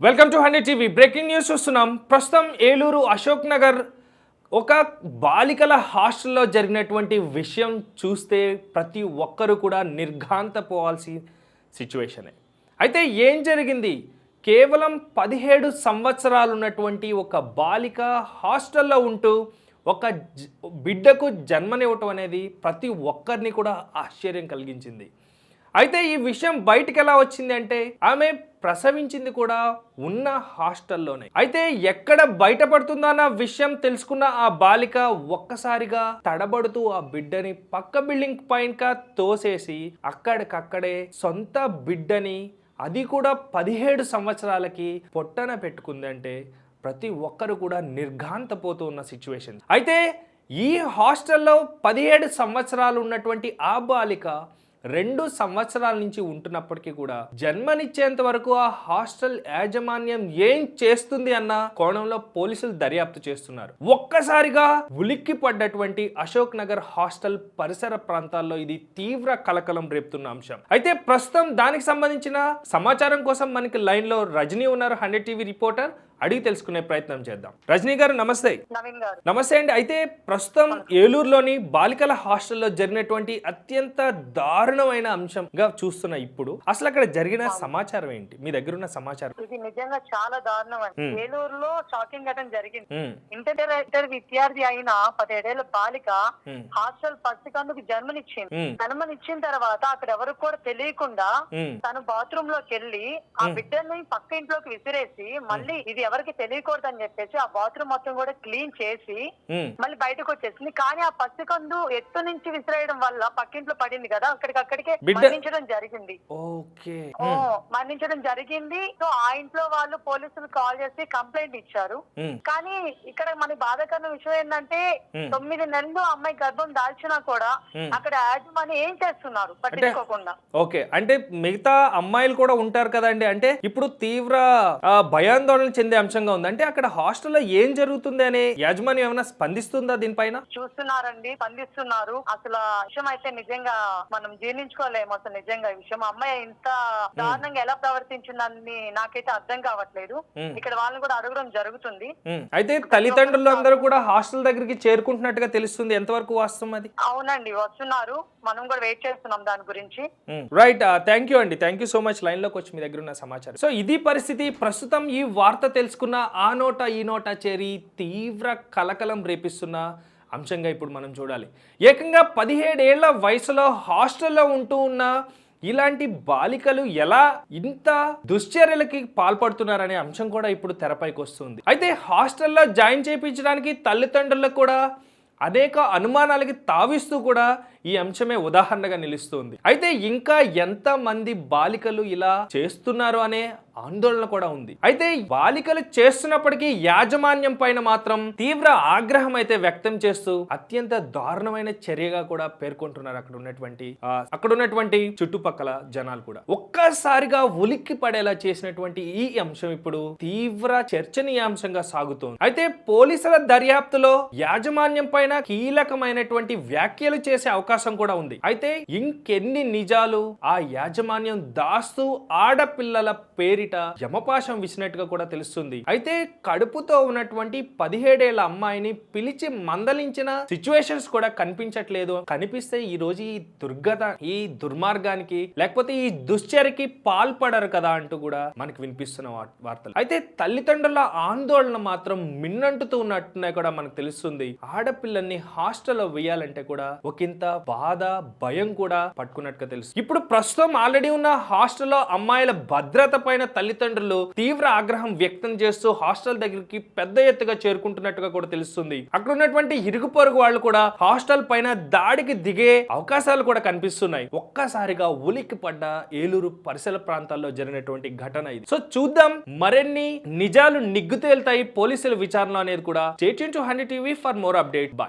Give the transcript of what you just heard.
Welcome to hundred TV. Breaking news చూస్తున్నాం. ప్రస్తుతం ఏలూరు అశోక్ నగర్ ఒక బాలికల హాస్టల్లో జరిగినటువంటి విషయం చూస్తే ప్రతి ఒక్కరు కూడా నిర్ఘాంతపోవాల్సి సిచ్యువేషనే. అయితే ఏం జరిగింది? కేవలం పదిహేడు సంవత్సరాలు ఉన్నటువంటి ఒక బాలిక హాస్టల్లో ఉంటూ ఒక బిడ్డకు జన్మనివ్వటం అనేది ప్రతి ఒక్కరిని కూడా ఆశ్చర్యం కలిగించింది. అయితే ఈ విషయం బయటికి ఎలా వచ్చింది అంటే ఆమె ప్రసవించింది కూడా ఉన్న హాస్టల్లోనే. అయితే ఎక్కడ బయటపడుతుందన్న విషయం తెలుసుకున్న ఆ బాలిక ఒక్కసారిగా తడబడుతూ ఆ బిడ్డని పక్క బిల్డింగ్ పైన తోసేసి అక్కడికక్కడే సొంత బిడ్డని అది కూడా పదిహేడు సంవత్సరాలకి పొట్టన పెట్టుకుందంటే ప్రతి ఒక్కరు కూడా నిర్ఘాంతపోతూ ఉన్న సిచ్యువేషన్ అయితే ఈ హాస్టల్లో పదిహేడు సంవత్సరాలు ఉన్నటువంటి ఆ బాలిక రెండు సంవత్సరాల నుంచి ఉంటున్నప్పటికీ కూడా జన్మనిచ్చేంత వరకు ఆ హాస్టల్ యాజమాన్యం ఏం చేస్తుంది అన్న కోణంలో పోలీసులు దర్యాప్తు చేస్తున్నారు. ఒక్కసారిగా ఉలిక్కి పడ్డటువంటి అశోక్ నగర్ హాస్టల్ పరిసర ప్రాంతాల్లో ఇది తీవ్ర కలకలం రేపుతున్న అంశం. అయితే ప్రస్తుతం దానికి సంబంధించిన సమాచారం కోసం మనకి లైన్లో రజనీ ఉన్నారు హండ్రెడ్ టీవీ రిపోర్టర్. అడిగి తెలుసుకునే ప్రయత్నం చేద్దాం. రజనీ గారు నమస్తే. నమస్తే అండి. అయితే ప్రస్తుతం ఏలూరులోని బాలికల హాస్టల్లో జరిగినటువంటి అత్యంత దారుణమైన అంశంగా చూస్తున్న ఇప్పుడు అసలు అక్కడ జరిగిన సమాచారం ఏంటి? మీ దగ్గర ఉన్న సమాచారం. ఇది నిజంగా చాలా దారుణం అండి. ఏలూరులో షాకింగ్ ఘటన జరిగింది. ఇంటర్ ఇంటర్ విద్యార్థి అయిన పదిహేడేళ్ళ బాలిక హాస్టల్ పసికందుకు జన్మనిచ్చింది. జన్మనిచ్చిన తర్వాత అక్కడ ఎవరికి కూడా తెలియకుండా తను బాత్రూమ్లోకి వెళ్ళి ఆ. బిడ్డని పక్క ఇంట్లోకి విసిరేసి మళ్ళీ ఇది ఎవరికి తెలియకూడదు అని చెప్పేసి ఆ బాత్రూమ్ మొత్తం కూడా క్లీన్ చేసి మళ్ళీ బయటకు వచ్చేసింది. కానీ ఆ పసికందు ఎత్తు నుంచి విసిరేయడం వల్ల పక్కింట్లో పడింది కదా అక్కడికక్కడికే బిడ్డ- మరణించడం జరిగింది. మరణించడం జరిగింది. సో ఆ ఇంట్లో వాళ్ళు పోలీసులు కాల్ చేసి కంప్లైంట్ ఇచ్చారు. కానీ ఇక్కడ మన బాధాకరమైన విషయం ఏంటంటే. తొమ్మిది నెలలు అమ్మాయి గర్భం దాల్చినా కూడా. అక్కడ యాజమాన్యం ఏం చేస్తున్నారు? పట్టించుకోకుండా. ఓకే. అంటే మిగతా అమ్మాయిలు కూడా ఉంటారు కదండి. అంటే ఇప్పుడు తీవ్ర భయాందోళన చెందే అంశంగా ఉంది. అంటే అక్కడ హాస్టల్లో ఏం జరుగుతుంది అనే యాజమాన్యం ఏమైనా స్పందిస్తుందా దీనిపైన? చూస్తున్నారండి స్పందిస్తున్నారు. అసలు విషయం అయితే నిజంగా మనం జీర్ణించుకోలేము. అసలు నిజంగా ఈ విషయం. అమ్మాయి ఇంత దారుణంగా ఎలా ప్రవర్తించిందని నాకైతే అర్థం కావట్లేదు. ఇక్కడ వాళ్ళని కూడా అడగడం జరుగుతుంది. అయితే తల్లిదండ్రులు అందరూ కూడా హాస్టల్ దగ్గరికి చేరుకుంటున్నట్టుగా తెలుస్తుంది. ఎంతవరకు వాస్తవం అది? అవునండి వస్తున్నారు. మనం కూడా వెయిట్ చేస్తున్నాం దాని గురించి. రైట్ థ్యాంక్ యూ అండి. థ్యాంక్ యూ సో మచ్ లైన్లోకి వచ్చి మీ దగ్గర ఉన్న సమాచారం. సో ఇది పరిస్థితి. ప్రస్తుతం ఈ వార్త తెలుసుకున్న ఆ నోట ఈ నోట చేరి తీవ్ర కలకలం రేపిస్తున్న అంశంగా ఇప్పుడు మనం చూడాలి. ఏకంగా పదిహేడేళ్ళ వయసులో హాస్టల్లో ఉంటూ ఉన్న ఇలాంటి బాలికలు ఎలా ఇంత దుశ్చర్యలకి పాల్పడుతున్నారనే అంశం కూడా ఇప్పుడు తెరపైకి వస్తుంది. అయితే హాస్టల్లో జాయిన్ చేయించడానికి తల్లిదండ్రులకు కూడా అనేక అనుమానాలకి తావిస్తూ కూడా ఈ అంశమే ఉదాహరణగా నిలుస్తుంది. అయితే ఇంకా ఎంత మంది బాలికలు ఇలా చేస్తున్నారు అనే ఆందోళన కూడా ఉంది. అయితే బాలికలు చేస్తున్నప్పటికీ యాజమాన్యం పైన మాత్రం తీవ్ర ఆగ్రహం అయితే వ్యక్తం చేస్తూ అత్యంత దారుణమైన చర్యగా కూడా పేర్కొంటున్నారు అక్కడ ఉన్నటువంటి అక్కడ ఉన్నటువంటి చుట్టుపక్కల జనాలు కూడా. ఒక్కసారిగా ఉలిక్కి పడేలా చేసినటువంటి ఈ అంశం ఇప్పుడు తీవ్ర చర్చనీయాంశంగా సాగుతోంది. అయితే పోలీసుల దర్యాప్తులో యాజమాన్యం పైన కీలకమైనటువంటి వ్యాఖ్యలు చేసే అవకాశం అవకాశం కూడా ఉంది. అయితే ఇంకెన్ని నిజాలు? ఆ యాజమాన్యం దాస్తూ ఆడపిల్లల పేరిట యమపాశం విసినట్టుగా కూడా తెలుస్తుంది. అయితే కడుపుతో ఉన్నటువంటి పదిహేడేళ్ళ అమ్మాయిని పిలిచి మందలించిన సిచ్యువేషన్స్ కూడా కనిపించట్లేదు. కనిపిస్తే ఈ రోజు ఈ దుర్గత ఈ దుర్మార్గానికి లేకపోతే ఈ దుశ్చర్యకి పాల్పడరు కదా అంటూ కూడా మనకి వినిపిస్తున్న వార్తలు. అయితే తల్లిదండ్రుల ఆందోళన మాత్రం మిన్నంటుతూ ఉన్నట్టునే కూడా మనకు తెలుస్తుంది. ఆడపిల్లల్ని హాస్టల్లో వేయాలంటే కూడా ఒకంత బాధ భయం కూడా పట్టుకున్నట్టుగా తెలుసు. ఇప్పుడు ప్రస్తుతం ఆల్రెడీ ఉన్న హాస్టల్లో అమ్మాయిల భద్రత పైన తల్లిదండ్రులు తీవ్ర ఆగ్రహం వ్యక్తం చేస్తూ హాస్టల్ దగ్గరికి పెద్ద ఎత్తుగా చేరుకుంటున్నట్టుగా కూడా తెలుస్తుంది. అక్కడ ఉన్నటువంటి ఇరుగు పొరుగు వాళ్ళు కూడా హాస్టల్ పైన దాడికి దిగే అవకాశాలు కూడా కనిపిస్తున్నాయి. ఒక్కసారిగా ఉలిక్కి పడ్డ ఏలూరు పరిసర ప్రాంతాల్లో జరిగినటువంటి ఘటన ఇది. సో చూద్దాం మరిన్ని నిజాలు నిగ్గు తేలుతాయి పోలీసుల విచారణ అనేది కూడా. State to hundred TV for more update bye